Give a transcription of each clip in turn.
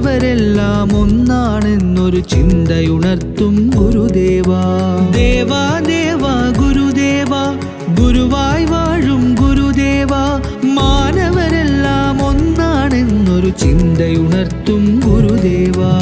മാനവരെല്ലാം ഒന്നാണെന്നൊരു ചിന്തയുണർത്തും ഗുരുദേവാ. ദേവാ ദേവാ ഗുരുദേവ ഗുരുവായി വാഴും ഗുരുദേവ. മാനവരെല്ലാം ഒന്നാണെന്നൊരു ചിന്തയുണർത്തും ഗുരുദേവാ.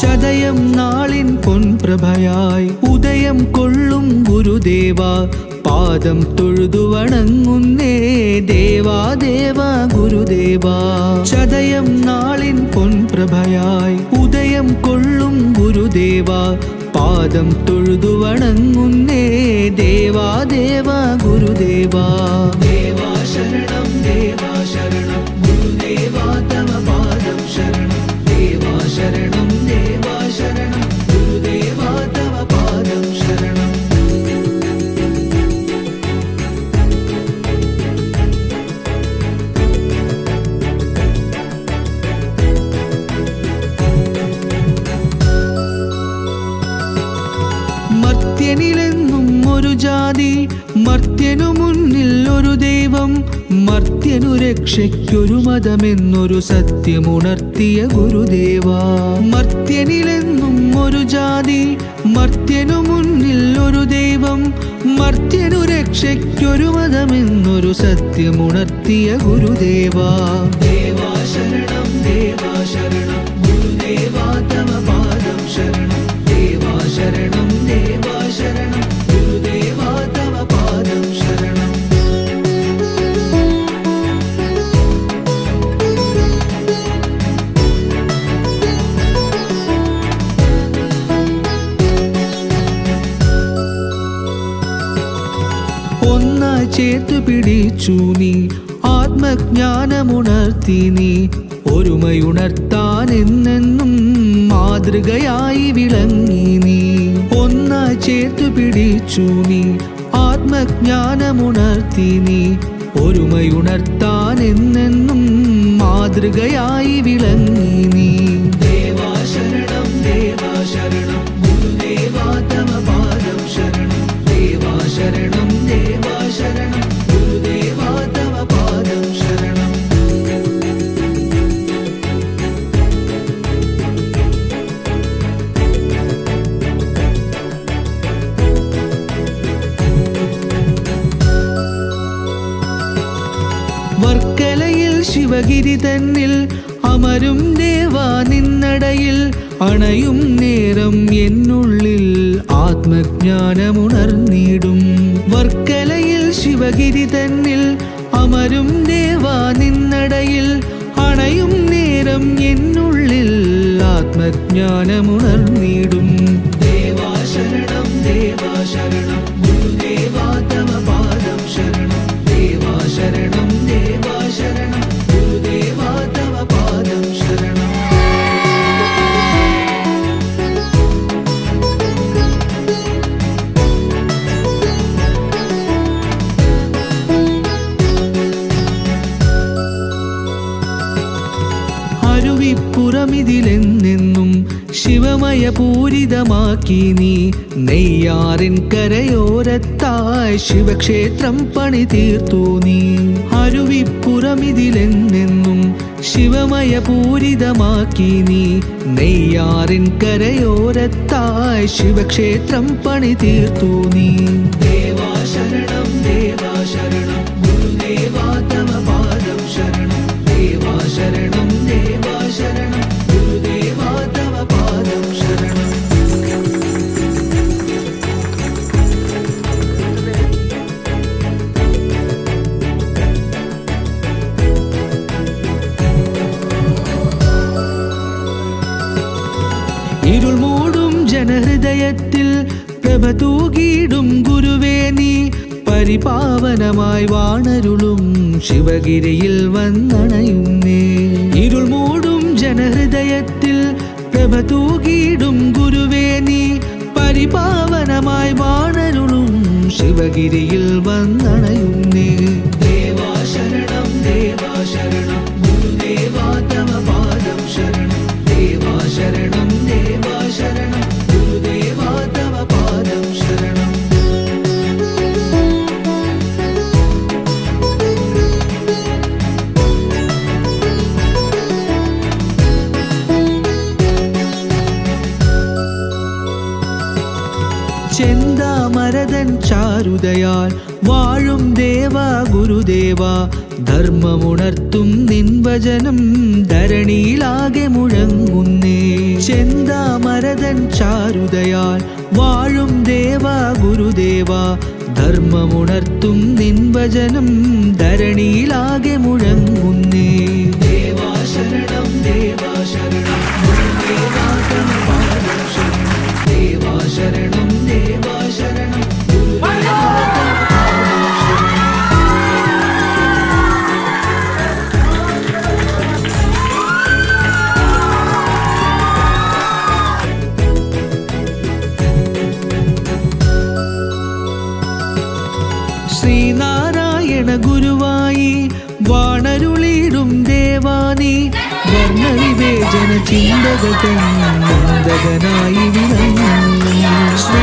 ചതയം നാളിൻ പൊൻപ്രഭയായി ഉദയം കൊള്ളും ഗുരുദേവ പാദം തൊഴുതു വണങ്ങുന്നേ ദേവാ ദേവാ ഗുരുദേവ. ചതയം നാളിൻ പൊൻപ്രഭയായി ഉദയം കൊള്ളും ഗുരുദേവ പാദം തൊഴുതു വണങ്ങുന്നേ ദേവാ ദേവാ ഗുരുദേവ. ദേവാ ശരണം ദേവാ ഒരു ജാതി മർത്യനു മുന്നിൽ ഒരു ദൈവം മർത്യനു രക്ഷയ്ക്കൊരു മതമെന്നൊരു സത്യമുണർത്തിയ ഗുരുദേവ. മർത്യനിലെന്നും ഒരു ജാതി മർത്യനു മുന്നിൽ ഒരു ദൈവം മർത്യനു രക്ഷയ്ക്കൊരു മതമെന്നൊരു സത്യമുണർത്തിയ ഗുരുദേവ. ചേർത്തു പിടിച്ചു നീ ആത്മജ്ഞാനമുണർത്തി നീ. ഒരുമയുണർത്താൻ എന്നെന്നും മാതൃകയായി വിളങ്ങി നീ. ഒന്നായി ചേർത്തു പിടിച്ചു നീ ആത്മജ്ഞാനമുണർത്തി നീ. ഒരുമയുണർത്താൻ എന്നെന്നും മാതൃകയായി വിളങ്ങി വർക്കലയിൽ ശിവഗിരി തന്നിൽ അമരും ദേവാ നിന്നടയിൽ അണയും നേരം എന്നുള്ളിൽ ആത്മജ്ഞാനമുണർന്നിടും. വർക്കലയിൽ ശിവഗിരി തന്നിൽ അമരും ദേവാ നിന്നടയിൽ അണയും നേരം എന്നുള്ളിൽ ആത്മജ്ഞാനമുണർന്നിടും. ദേവാ ശരണം. അരുവിപ്പുറമിതിലെന്നെന്നും ശിവമയ പൂരിതമാക്കി നീ നെയ്യാറിൻ കരയോരത്തായി ശിവക്ഷേത്രം പണി തീർത്തു നീ. അരുവിപ്പുറമിതിലെന്നെന്നും ശിവമയ പൂരിതമാക്കി നീ നെയ്യാറിൻ കരയോരത്തായി ശിവക്ഷേത്രം പണി തീർത്തു നീ. പ്രഭ തൂകിയിടും ഗുരുവേ നീ. പരിപാവനമായി വാണരുളും ശിവഗിരിയിൽ വന്നണയുന്നേ. ഇരുൾ മൂടും ജനഹൃദയത്തിൽ പ്രഭ തൂകിയിടും ഗുരുവേ നീ. പരിപാവനമായി വാണരുളും ശിവഗിരിയിൽ വന്നണയുന്നേ. ചാരുതയാൽ വാഴും ദേവ ഗുരുദേവ. ധർമ്മമുണർത്തും നിൻവചനം ധരണിയിലാകെ മുഴങ്ങുന്നേ. ചെന്താമരതൻ ചാരുതയാൽ വാഴും ദേവ ഗുരുദേവ. ധർമ്മമുണർത്തും നിൻവചനം ധരണിയിലാകെ മുഴങ്ങുന്നേ. ദേവാ ശരണം ശ്രീനാരായണ ഗുരുവായി വാണരുളിടും ദേവാനി വർണവിവേചന ചിന്തകനായി നന്ദകനായി ശ്രീനാരായണ